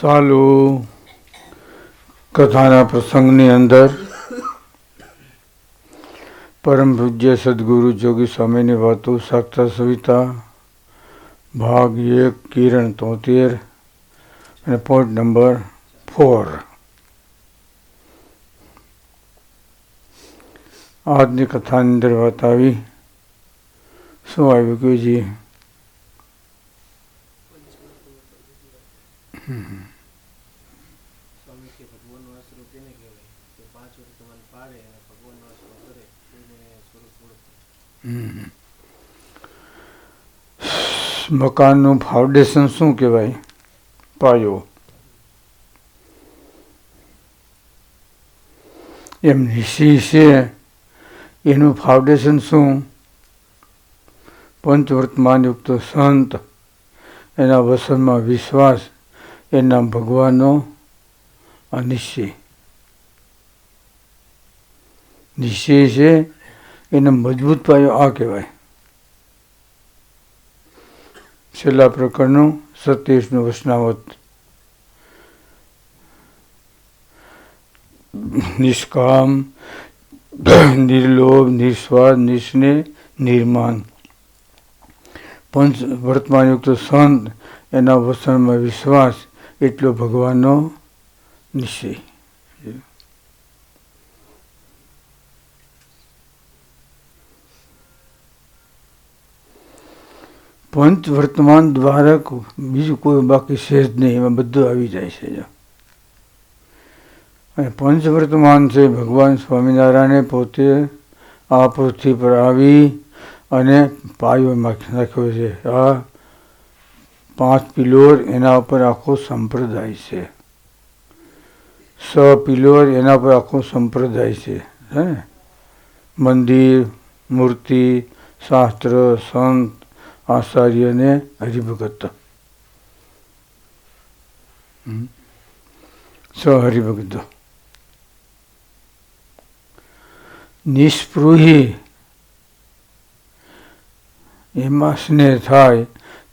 ચાલુ કથાના પ્રસંગની અંદર પરમ પૂજ્ય સદગુરુ જોગી સ્વામીની વાતો, સાક્ષાત સવિતા, ભાગ એક, કિરણ તોતેર અને પોઈન્ટ નંબર ફોર આજની કથાની અંદર વાત આવી. શું આવ્યું કે જી મકાનનું ફાઉન્ડેશન શું કહેવાય? પાયો. એમ નિશી છે, એનું ફાઉન્ડેશન શું? પંચવર્તમાનયુક્ત સંત, એના વસનમાં વિશ્વાસ. એના ભગવાનનો આ નિશ્ચય છે, એનો મજબૂત પાયો આ કહેવાય. છેલ્લા પ્રકરણનું સત્યાવીસનું વસનાવત નિષ્કામ, નિર્લોભ, નિસ્વાર્થ નિસ્નેહ નિર્માન પંચ વર્તમાનયુક્ત સંત એના વસણમાં વિશ્વાસ એટલો ભગવાનનો નિશ્ચય. પંચ વર્તમાન દ્વારા બીજું કોઈ બાકી છે જ નહીં, એમાં બધું આવી જાય છે અને પંચ વર્તમાન છે, ભગવાન સ્વામિનારાયણે પોતે આ પૃથ્વી પર આવી અને પાયો નાખ- નાખ્યો છે. આ પાંચ પિલોર એના ઉપર આખો સંપ્રદાય છે. સ પિલોર એના પર આખો સંપ્રદાય છે, હે? મંદિર, મૂર્તિ, શાસ્ત્ર, સંત, આચાર્ય ને હરિભગત. સ હરિભગત. નિસ્પૃહી એમાં સ્નેહ થાય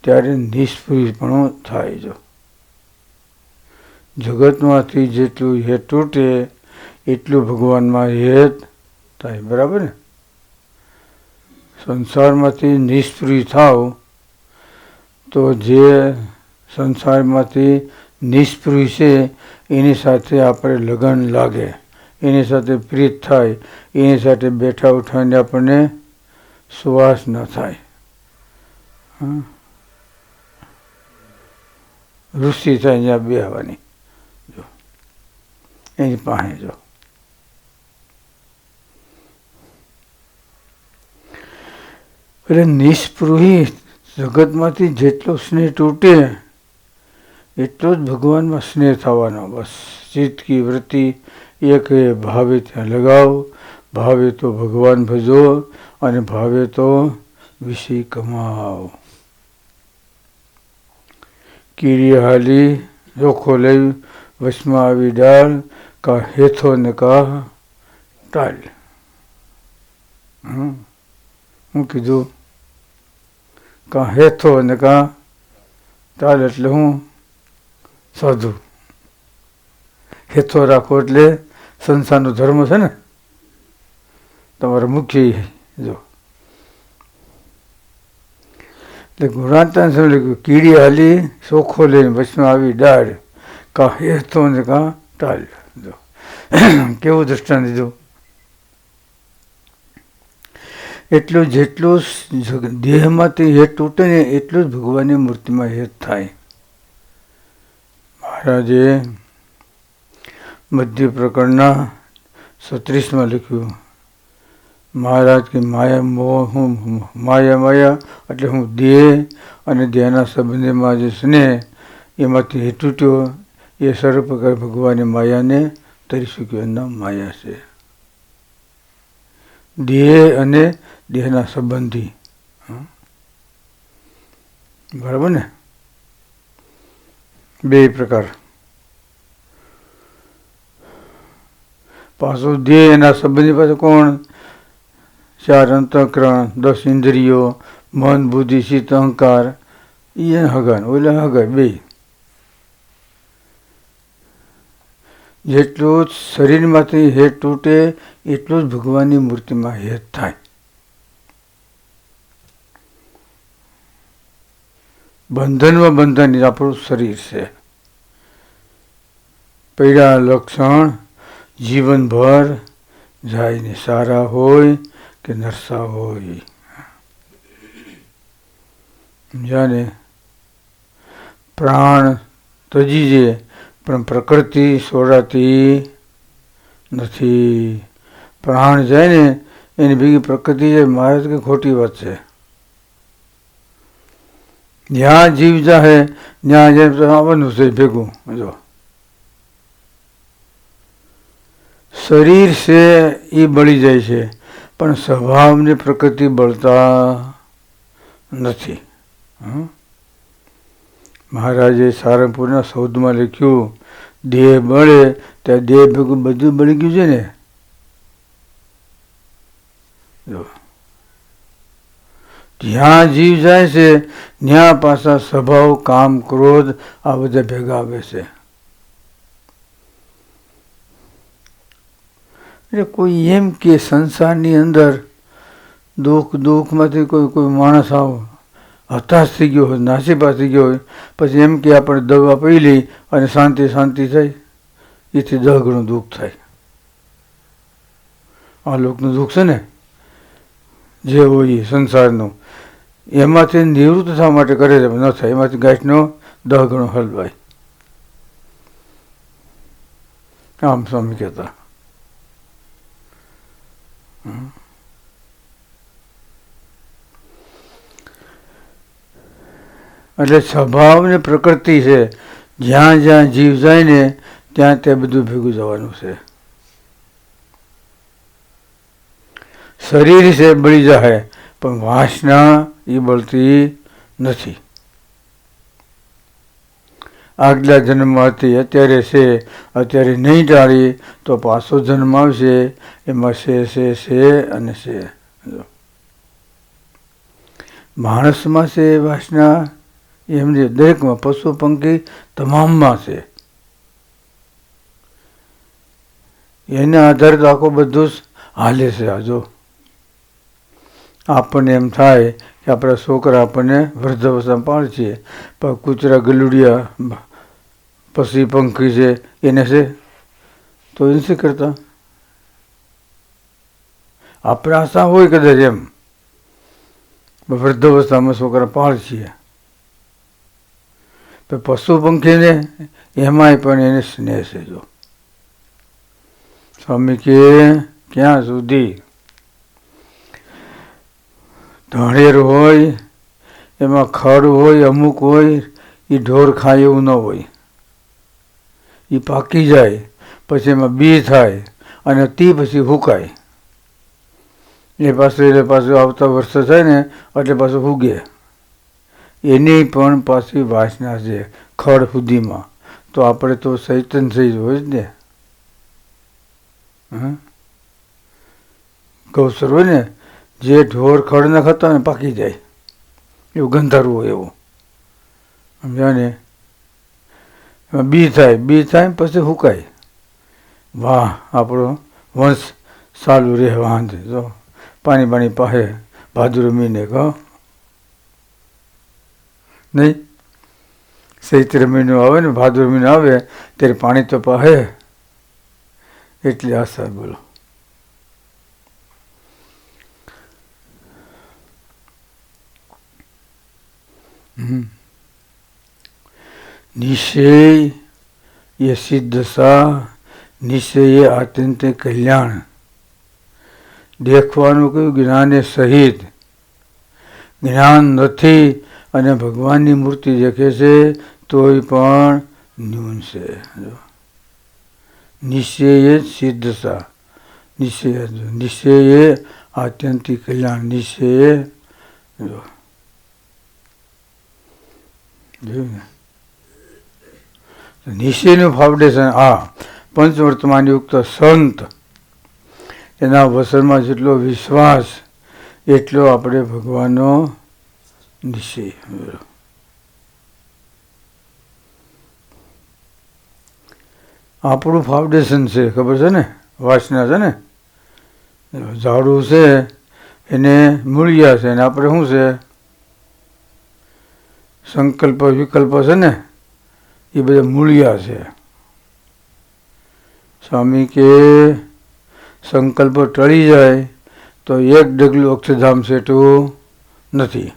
ત્યારે નિષ્ફળપણો થાય જો જગતમાંથી જેટલું હેત તૂટે, એટલું ભગવાનમાં હેત થાય, બરાબર ને? સંસારમાંથી નિષ્ફ્રી થાવ, તો જે સંસારમાંથી નિષ્ફ્રી છે, એની સાથે આપણે લગન લાગે, એની સાથે પ્રીત થાય, એની સાથે બેઠા ઉઠાને આપણને સુવાસ ન થાય. હં? રુચિ થાય અહીંયા બેહવાની. જો. એની પાસે જો. એટલે નિષ્પૃહી જગતમાંથી જેટલો સ્નેહ તૂટે, એટલો જ ભગવાનમાં સ્નેહ થવાનો. બસ, ચિત્ત કી વૃત્તિ એક ભાવે ત્યાં લગાવ, ભાવે તો ભગવાન ભજો અને ભાવે તો વિષય કમાવ. કીડી હાલી, જોખો લઈ, વસમાં આવી ડાળ, કા હેથો ને કા ટાળ હું કીધું, કાં હેથો ને કાં ટાળ એટલે હું સાધુ. હેથો રાખો એટલે સંસારનો ધર્મ છે ને, તમારો મુખ્ય જો. એટલે ગુણાંતર સમજ કીડી હાલી ચોખ્ખો લઈને વચમાં આવી ડાળ કાં હેથો ને કાં ટાળ જો. કેવું દ્રષ્ટાંત દીધું? એટલું જેટલું દેહમાંથી હેત તૂટે ને એટલું જ ભગવાનની મૂર્તિમાં હેત થાય. મહારાજે મધ્ય પ્રકરણના સત્રીસમાં લખ્યું મહારાજ કે માયા મોહ, હું માયા માયા, એટલે હું દેહ અને દેહના સંબંધમાં જે સ્નેહ એમાંથી હેતુ તૂટ્યો એ સર્વ પ્રકાર ભગવાનની માયાને તરી શક્યો. એમના માયા છે. દેહ અને દેહના સંબંધી? બરાબર ને? બે પ્રકાર. પાછું દેહ એના સંબંધી પાસે કોણ? ચાર અંતઃકરણ દસ ઇન્દ્રિયો, મન, બુદ્ધિ, ચિત્ત, અહંકાર એ હગન, ઓલે હગન, બે. જેટલું શરીરમાંથી હેત તૂટે, એટલું જ ભગવાનની મૂર્તિમાં હેત થાય. બંધનમાં બંધન આપણું શરીર છે. પૈડા લક્ષણ, જીવનભર જાય ને સારા હોય કે નરસા હોય. સમજ્યા પ્રાણ તજી જે પણ પ્રકૃતિ સોડાતી નથી. પ્રાણ જાય ને એની ભેગી પ્રકૃતિ જાય. મારે તો કે ખોટી વાત છે. જ્યાં જીવ જાહે, ત્યાં જેમ આવવાનું છે ભેગું. જો. શરીર છે એ બળી જાય છે. પણ સ્વભાવની પ્રકૃતિ બળતા નથી? મહારાજે સારંગપુરના સૌદમાં લખ્યું, દેહ બળે, ત્યાં દેહ ભેગું બધું બળી ગયું છે ને? જો. જ્યાં જીવ જાય છે, ત્યાં પાછા સ્વભાવ, કામ, ક્રોધ આ બધા ભેગા આવે છે. એટલે કોઈ એમ કે સંસારની અંદર દુઃખ, દુઃખમાંથી કોઈ કોઈ માણસ આવો, હતાશ થઈ ગયો હોય, નાસીપાસ થઈ ગયો હોય, પછી એમ કે આપણે દવા પી લઈ અને શાંતિ શાંતિ થાય એથી દહ ગણું દુઃખ થાય. આ લોકનું દુઃખ છે ને, જે હોય સંસારનું, એમાંથી નિવૃત્ત થવા માટે કરે છે ન થાય. એમાંથી ગાંઠનો દહ ગણો હલવાય. આમ સ્વામી કહેતા. હમ. એટલે સ્વભાવ ને પ્રકૃતિ છે. જ્યાં જ્યાં જીવ જાય ને, ત્યાં તે બધું ભેગું જવાનું છે. શરીર છે બળી જાય પણ વાસના એ બળતી નથી. આગલા જન્મ હતી અત્યારે છે, અત્યારે નહીં ટાળી તો પાછો જન્મ આવશે, એમાં છે છે છે અને છે. માણસમાં છે વાસના એમને દરેકમાં પશુ, પંખી તમામમાં છે. એના આધારે તો આખું બધું જ હાલે છે, આ જો. આપણને એમ થાય કે આપણા છોકરા આપણને વૃદ્ધાવસ્થામાં પાડ છે, પણ કૂતરા ગલુડિયા પશી પંખી છે, એને છે? તો એ નથી કરતા? આપણે આશા હોય કદાચ એમ. વૃદ્ધાવસ્થામાં છોકરા પાડ છીએ. તો પશુ પંખીને એમાંય પણ એને સ્નેહ છે જો. સ્વામી કે, ક્યાં સુધી? ધાણેર હોય, એમાં ખડ હોય, અમુક હોય એ ઢોર ખાય એવું ન હોય. એ પાકી જાય, પછી એમાં બી થાય, અને તે પછી હુકાય. એ પાછું એટલે પાછું આવતા વર્ષો થાય ને, એટલે પાછું ઉગે એની પણ પાછી વાસના છે, ખડ સુધીમાં. તો આપણે તો ચૈતન થઈ જ હોય જ ને. કૌશર હોય ને, જે ઢોર ખડ ના ખાતા ને, પાકી જાય. એવું ગંધારું હોય એવું. સમજ્યા ને? એમાં બી થાય બી થાય પછી હુકાય. વાહ, આપણો વંશ સારું રહે, વાંધે જો, પાણી પાણી પાહે, ભાદુર મીને કહો. નહીં? ચૈત્ર મહિનો આવે ને, ભાદુર મહિનો આવે, ત્યારે પાણી તો પાહે. એટલી આશા બોલો. હમ. નિશ્ચય એ સિદ્ધશા નિશ્ચય એ આત્યંત કલ્યાણ. દેખવાનું કયું? જ્ઞાને સહિત. જ્ઞાન નથી અને ભગવાનની મૂર્તિ દેખે છે, તોય પણ ન્યૂન છે. નિશ્ચય એ સિદ્ધસા નિશ્ચય નિશ્ચય એ આત્યંતિક કલ્યાણ. નિશ્ચય જોયું ને? નિશ્ચયનું ફાઉન્ડેશન, આ પંચવર્તમાન યુક્ત સંત, એના વસનમાં જેટલો વિશ્વાસ, એટલો આપણે ભગવાનનો નિશ્ચય આપણું ફાઉન્ડેશન છે, ખબર છે ને? વાસના છે ને? ઝાડું છે, એને મૂળિયા છે અને આપણે શું છે? સંકલ્પ વિકલ્પ છે ને? એ બધા મૂળિયા છે. સ્વામી કે, સંકલ્પ ટળી જાય તો એક ડગલું અક્ષરધામ સેટું નથી.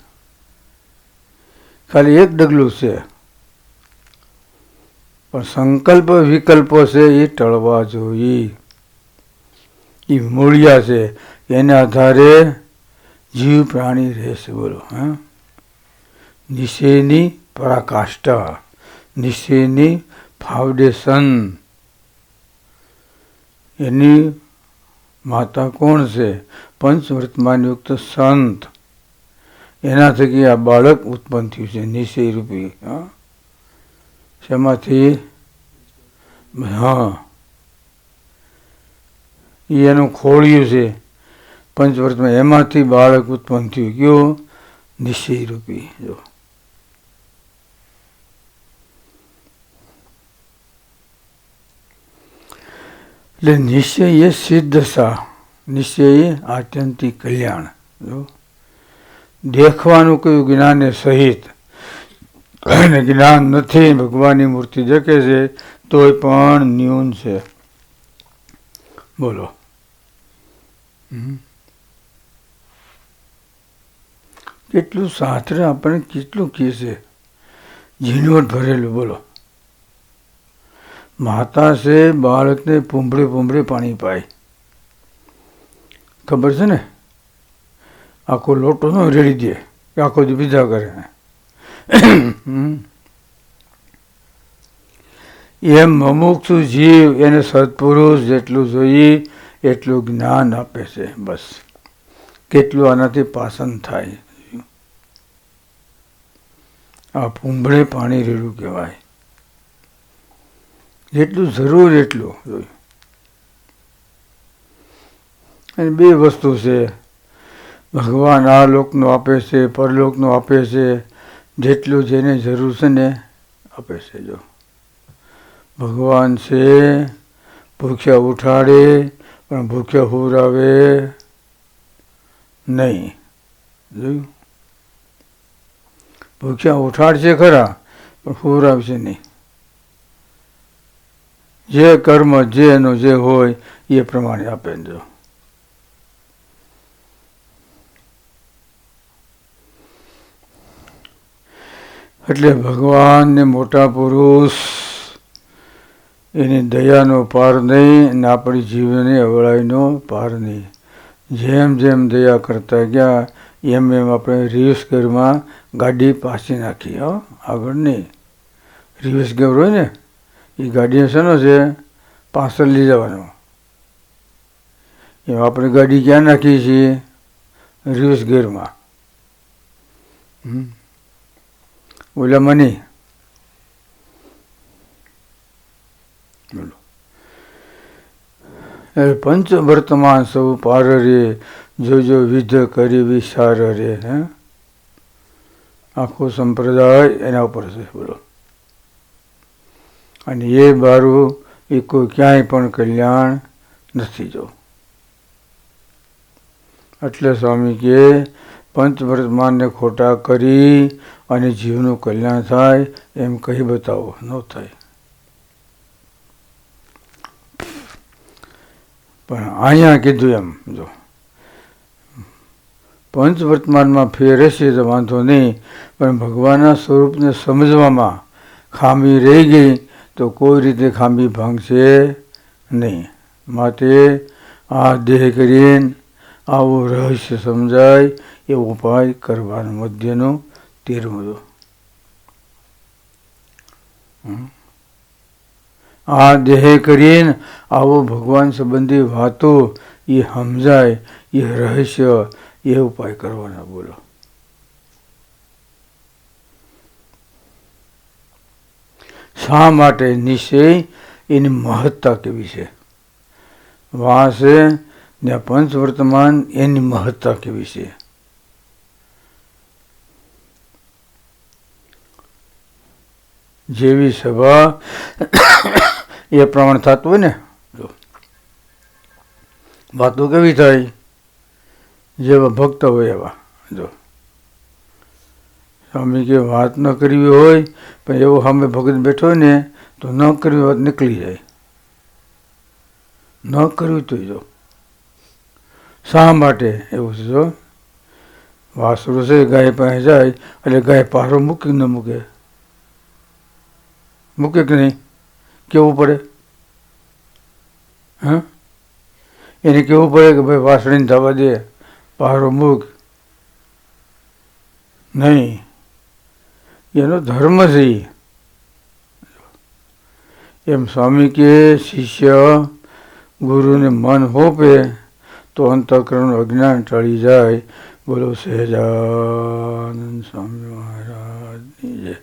ખાલી એક ડગલું છે. પણ સંકલ્પ વિકલ્પો છે એ ટળવા જોઈએ. એ મૂળિયા છે. એના આધારે જીવ પ્રાણી રહેશે બોલો, હા? નિશેની પરાકાષ્ઠા. નિશ્ચયની ફાઉન્ડેશન. એની માતા કોણ છે? પંચવર્તમાન યુક્ત સંત. એના થકી આ બાળક ઉત્પન્ન થયું છે નિશ્ચય રૂપી. હા? શેમાંથી? હા. એ એનું ખોળ્યું છે. પંચવર્તમાં એમાંથી બાળક ઉત્પન્ન થયું. કયો? નિશ્ચય રૂપી. જો. એટલે નિશ્ચય એ સિદ્ધસા નિશ્ચય એ આત્યંતિક કલ્યાણ. જો. દેખવાનું કયું જ્ઞાન સહિત. અને જ્ઞાન નથી, ભગવાનની મૂર્તિ જકે છે, તોય પણ ન્યૂન છે. બોલો. કેટલું શાસ્ત્ર આપણને કેટલું કહે છે? ઝીણવટ ભરેલું, બોલો. માતા છે, બાળકને પૂંભળે પૂંભળે પાણી પાય. ખબર છે ને? આખો લોટો ન રેડી દે, આખો જ બીજા કરે. એમ અમુક જીવ એને સત્પુરુષ જેટલું જોઈએ, એટલું જ્ઞાન આપે છે, બસ. કેટલું આનાથી પાસન થાય. આ પૂંભળે પાણી રેડું કહેવાય. જેટલું જરૂર એટલું. જોયું અને બે વસ્તુ છે. ભગવાન આ લોકનું આપે છે, પરલોકનું આપે છે, જેટલું જેને જરૂર છે ને આપે છે જો. ભગવાન છે, ભૂખ્યા ઉઠાડે, પણ ભૂખ્યા હોરાવે નહીં. જોયું? ભૂખ્યા ઉઠાડશે ખરા, પણ હોરાવશે નહીં. જે કર્મ જે એનું જે હોય, એ પ્રમાણે આપે જો. એટલે ભગવાનને મોટા પુરુષ, એની દયાનો પાર નહીં અને આપણી જીવનની અવળાઈનો પાર નહીં. જેમ જેમ દયા કરતા ગયા, એમ એમ આપણે રિવર્સ ગેરમાં ગાડી પાછી નાખી, હો આગળ નહીં રિવર્સ ગેર હોય ને? એ ગાડી શેનો છે પાર્સલ લઈ જવાનો. એમ આપણે ગાડી ક્યાં નાખીએ છીએ? રિવર્સ ગેરમાં. હમ. ઓલા મની. બોલો. પંચ વર્તમાન સૌ પાર રે જો જો વિધ કરી વિસાર રે, હે? આખો સંપ્રદાય એના ઉપર છે, બોલો. અને એ બારું એ કોઈ ક્યાંય પણ કલ્યાણ નથી જો. એટલે સ્વામી કે પંચ વર્તમાનને ખોટા કરી અને જીવનું કલ્યાણ થાય એમ કહી બતાવો, ન થાય. પણ અહીંયા કીધું એમ, જો. પંચ વર્તમાનમાં ફેર રહેશે તો વાંધો નહીં, પણ ભગવાનના સ્વરૂપને સમજવામાં ખામી રહી ગઈ તો કોઈ રીતે ખામી ભાંગશે નહીં. માટે આ દેહ કરીને આવું રહસ્ય સમજાય એવો ઉપાય કરવાનો મધ્યનો તેરમો આ દેહ કરીને આવો ભગવાન સંબંધી વાતો એ સમજાય, એ રહસ્ય, એ ઉપાય કરવાના બોલો. શા માટે નિશ્ચય? એની મહત્તા કેવી છે? વાંસે ને પંચ વર્તમાન એની મહત્તા કેવી છે? જેવી સભા એ પ્રમાણે થતું હોય ને, જો. વાતો કેવી થાય? જેવા ભક્ત હોય એવા, જો. સ્વામી કે વાત ન કરવી હોય, પણ એવો સામે ભગત બેઠો હોય ને, તો ન કરવી વાત નીકળી જાય. ન કરવી તો જો. શા માટે? એવું છે જો. વાસરું છે, ગાય પાસે જાય, એટલે ગાય પારો મૂકી ન મૂકે. મૂકે કે નહીં? કેવું પડે? હા? એને કેવું પડે કે ભાઈ વાસણીને થવા દે, પારો મૂક. નહીં. એનો ધર્મ છે. એમ સ્વામી કે શિષ્ય, ગુરુને મન હોપે તો અંતઃકરણ અજ્ઞાન ટળી જાય. બોલો, સહેજાનંદ સ્વામી મહારાજની જય.